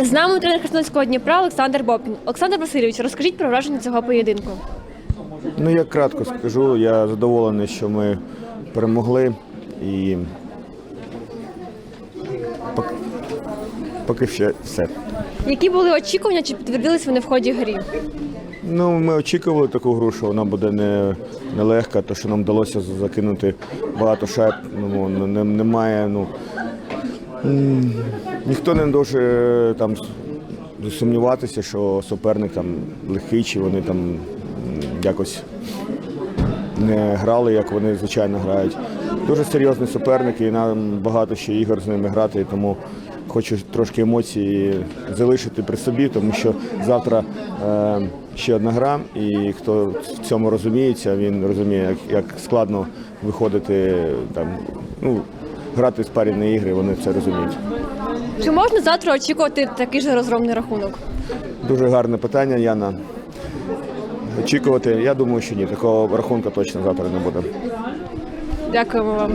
З нами тренер Херсонського Дніпра Олександр Бобкін. Олександр Васильович, розкажіть про враження цього поєдинку. Ну, я кратко скажу, я задоволений, що ми перемогли і пок- поки ще все. Які були очікування, чи підтвердились вони в ході грі? Ну, ми очікували таку гру, що вона буде не, нелегка, то що нам вдалося закинути багато шайб. Ну, не- не- немає, ну, ніхто не дуже там сумніватися, що суперник там легкий, чи вони там якось не грали, як вони звичайно грають. Дуже серйозний суперник, і нам багато ще ігор з ними грати, тому хочу трошки емоцій залишити при собі, тому що завтра е, ще одна гра, і хто в цьому розуміється, він розуміє, як, як складно виходити там, ну, грати з парні ігри, вони це розуміють. Чи можна завтра очікувати такий же розробний рахунок? Дуже гарне питання, Яна. Очікувати, я думаю, що ні. Такого рахунку точно завтра не буде. Дякуємо вам.